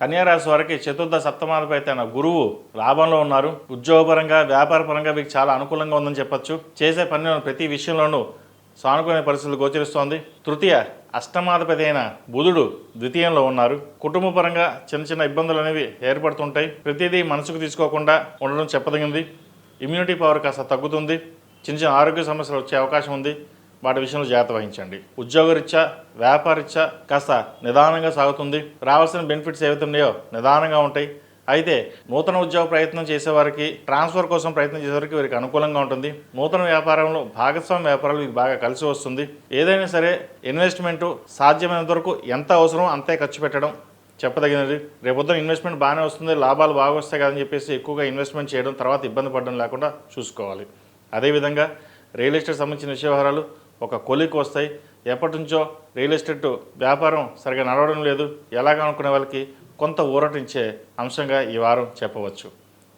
కన్యారాశి వారికి చతుర్థ సప్తమాధిపతి గురువు లాభంలో ఉన్నారు. ఉద్యోగపరంగా వ్యాపారపరంగా మీకు చాలా అనుకూలంగా ఉందని చెప్పొచ్చు. చేసే పనిలో ప్రతి విషయంలోనూ సానుకూల పరిస్థితులు గోచరిస్తోంది. తృతీయ అష్టమాధిపతి అయిన బుధుడు ద్వితీయంలో ఉన్నారు. కుటుంబ పరంగా చిన్న చిన్న ఇబ్బందులు అనేవి ఏర్పడుతుంటాయి. ప్రతిదీ మనసుకు తీసుకోకుండా ఉండడం చెప్పదగింది. ఇమ్యూనిటీ పవర్ కాస్త తగ్గుతుంది. చిన్న చిన్న ఆరోగ్య సమస్యలు వచ్చే అవకాశం ఉంది. వాటి విషయంలో జాగ్రత్త వహించండి. ఉద్యోగరీత్యా వ్యాపారరీత్యా కాస్త నిదానంగా సాగుతుంది. రావాల్సిన బెనిఫిట్స్ ఏవైతే ఉన్నాయో నిదానంగా ఉంటాయి. అయితే నూతన ఉద్యోగ ప్రయత్నం చేసేవారికి ట్రాన్స్ఫర్ కోసం ప్రయత్నం చేసేవారికి వీరికి అనుకూలంగా ఉంటుంది. నూతన వ్యాపారంలో భాగస్వామ్య వ్యాపారాలు వీరికి బాగా కలిసి వస్తుంది. ఏదైనా సరే ఇన్వెస్ట్మెంట్ సాధ్యమైనంత వరకు ఎంత అవసరం అంతే ఖర్చు పెట్టడం చెప్పదగినది. రేపొద్దున ఇన్వెస్ట్మెంట్ బాగానే వస్తుంది లాభాలు బాగా వస్తాయి కదని చెప్పేసి ఎక్కువగా ఇన్వెస్ట్మెంట్ చేయడం తర్వాత ఇబ్బంది పడడం లేకుండా చూసుకోవాలి. అదేవిధంగా రియల్ ఎస్టేట్ సంబంధించిన విషయవహారాలు ఒక కొలికి వస్తాయి. ఎప్పటి నుంచో రియల్ ఎస్టేట్ వ్యాపారం సరిగా నడవడం లేదు. ఎలాగ అనుకునే వాళ్ళకి కొంత ఊరటించే అంశంగా ఈ వారం చెప్పవచ్చు.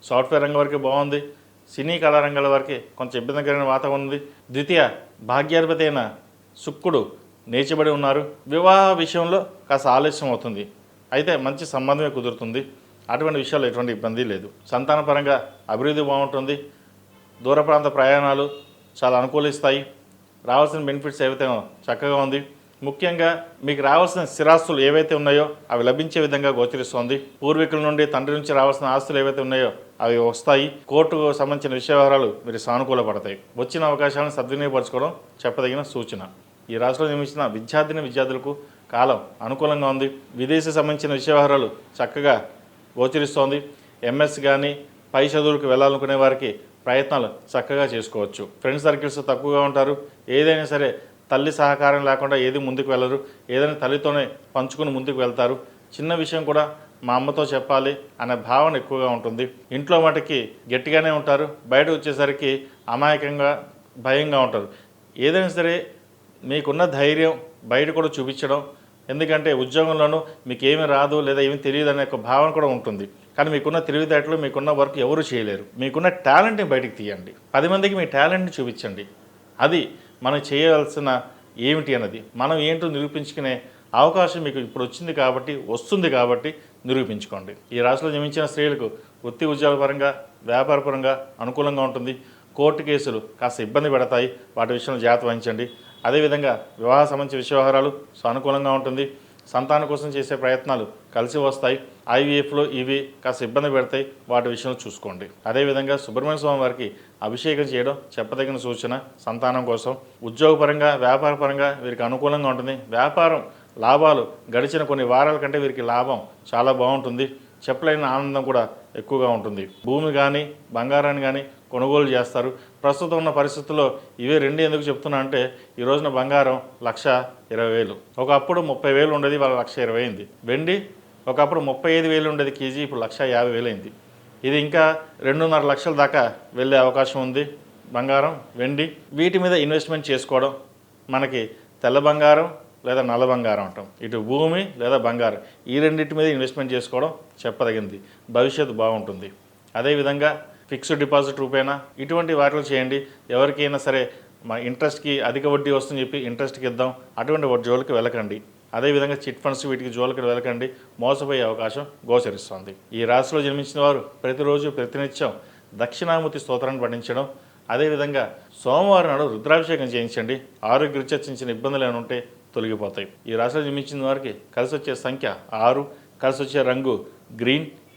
సాఫ్ట్వేర్ రంగం వరకు బాగుంది. సినీ కళారంగాల వారికి వరకు కొంచెం ఇబ్బందికరమైన వాతావరణం ఉంది. ద్వితీయ భాగ్యాధిపతి అయిన శుక్రుడు నేర్చబడి ఉన్నారు. వివాహ విషయంలో కాస్త ఆలస్యం అవుతుంది. అయితే మంచి సంబంధమే కుదురుతుంది. అటువంటి విషయాలు ఎటువంటి ఇబ్బంది లేదు. సంతానపరంగా అభివృద్ధి బాగుంటుంది. దూర ప్రాంత ప్రయాణాలు చాలా అనుకూలిస్తాయి. రావాల్సిన బెనిఫిట్స్ ఏవైతే చక్కగా ఉంది. ముఖ్యంగా మీకు రావాల్సిన స్థిరాస్తులు ఏవైతే ఉన్నాయో అవి లభించే విధంగా గోచరిస్తోంది. పూర్వీకుల నుండి తండ్రి నుంచి రావాల్సిన ఆస్తులు ఏవైతే ఉన్నాయో అవి వస్తాయి. కోర్టుకు సంబంధించిన విషయవహారాలు మీరు మీరు సానుకూలపడతాయి. వచ్చిన అవకాశాలను సద్వినియోగపరచుకోవడం చెప్పదగిన సూచన. ఈ రాష్ట్రంలో నిర్మించిన విద్యార్థిని విద్యార్థులకు కాలం అనుకూలంగా ఉంది. విదేశీ సంబంధించిన విషయవహారాలు చక్కగా గోచరిస్తోంది. ఎంఎస్ కానీ పై చదువులకు వెళ్ళాలనుకునే వారికి ప్రయత్నాలు చక్కగా చేసుకోవచ్చు. ఫ్రెండ్ సర్కిల్స్ తక్కువగా ఉంటారు. ఏదైనా సరే తల్లి సహకారం లేకుండా ఏది ముందుకు వెళ్ళరు. ఏదైనా తల్లితోనే పంచుకుని ముందుకు వెళ్తారు. చిన్న విషయం కూడా మా అమ్మతో చెప్పాలి అనే భావన ఎక్కువగా ఉంటుంది. ఇంట్లో మటుకి గట్టిగానే ఉంటారు. బయట వచ్చేసరికి అమాయకంగా భయంగా ఉంటారు. ఏదైనా సరే మీకున్న ధైర్యం బయట కూడా చూపించడం ఎందుకంటే ఉద్యోగంలోనూ మీకు ఏమి రాదు లేదా ఏమి తెలియదు అనే ఒక భావన కూడా ఉంటుంది. కానీ మీకున్న తెలివితేటలు మీకున్న వర్క్ ఎవరు చేయలేరు. మీకున్న టాలెంట్ని బయటికి తీయండి. పది మందికి మీ టాలెంట్ని చూపించండి. అది మనం చేయవలసిన ఏమిటి అన్నది. మనం ఏంటో నిరూపించుకునే అవకాశం మీకు ఇప్పుడు వచ్చింది కాబట్టి వస్తుంది కాబట్టి నిరూపించుకోండి. ఈ రాశిలో జమించిన స్త్రీలకు వృత్తి ఉద్యోగపరంగా వ్యాపారపరంగా అనుకూలంగా ఉంటుంది. కోర్టు కేసులు కాస్త ఇబ్బంది పెడతాయి. వాటి విషయంలో జాగ్రత్త వహించండి. అదేవిధంగా వివాహ సంబంధించిన విషయవహారాలు సానుకూలంగా ఉంటుంది. సంతానం కోసం చేసే ప్రయత్నాలు కలిసి వస్తాయి. ఐవీఎఫ్లో ఇవి కాస్త ఇబ్బంది పెడతాయి. వాటి విషయంలో చూసుకోండి. అదేవిధంగా సుబ్రహ్మణ్య స్వామి వారికి అభిషేకం చేయడం చెప్పదగిన సూచన సంతానం కోసం. ఉద్యోగపరంగా వ్యాపారపరంగా వీరికి అనుకూలంగా ఉంటుంది. వ్యాపారం లాభాలు గడిచిన కొన్ని వారాల కంటే వీరికి లాభం చాలా బాగుంటుంది. చెప్పలేని ఆనందం కూడా ఎక్కువగా ఉంటుంది. భూమి కానీ బంగారాన్ని కానీ కొనుగోలు చేస్తారు. ప్రస్తుతం ఉన్న పరిస్థితుల్లో ఇవే రెండు ఎందుకు చెప్తున్నా అంటే ఈ రోజున బంగారం లక్ష ఇరవై వేలు. ఒకప్పుడు ముప్పై వేలు ఉండేది వాళ్ళ లక్ష ఇరవై అయింది. వెండి ఒకప్పుడు ముప్పై ఐదు వేలు ఉండేది కేజీ ఇప్పుడు లక్ష యాభై వేలు అయింది. ఇది ఇంకా రెండున్నర లక్షల దాకా వెళ్ళే అవకాశం ఉంది. బంగారం వెండి వీటి మీద ఇన్వెస్ట్మెంట్ చేసుకోవడం మనకి తెల్ల బంగారం లేదా నల్ల బంగారం అంటాం. ఇటు భూమి లేదా బంగారం ఈ రెండింటి మీద ఇన్వెస్ట్మెంట్ చేసుకోవడం చెప్పదగింది. భవిష్యత్తు బాగుంటుంది. అదేవిధంగా ఫిక్స్డ్ డిపాజిట్ రూపేణా ఇటువంటి వాటిలో చేయండి. ఎవరికైనా సరే మా ఇంట్రెస్ట్కి అధిక వడ్డీ వస్తుందని చెప్పి ఇంట్రెస్ట్కి ఇద్దాం. అటువంటి జోలికి వెళ్ళకండి. అదేవిధంగా చిట్ ఫండ్స్ వీటికి జోలికి వెళ్ళకండి. మోసపోయే అవకాశం గోచరిస్తుంది. ఈ రాశిలో జన్మించిన వారు ప్రతిరోజు ప్రతినిత్యం దక్షిణామూర్తి స్తోత్రాన్ని పఠించడం అదేవిధంగా సోమవారం నాడు రుద్రాభిషేకం చేయించండి. ఆరోగ్యరీత్యా చిన్న చిన్న ఇబ్బందులు ఏమైనా ఉంటే తొలగిపోతాయి. ఈ రాశిలో జన్మించిన వారికి కలిసి వచ్చే సంఖ్య ఆరు కలిసి వచ్చే రంగు గ్రీన్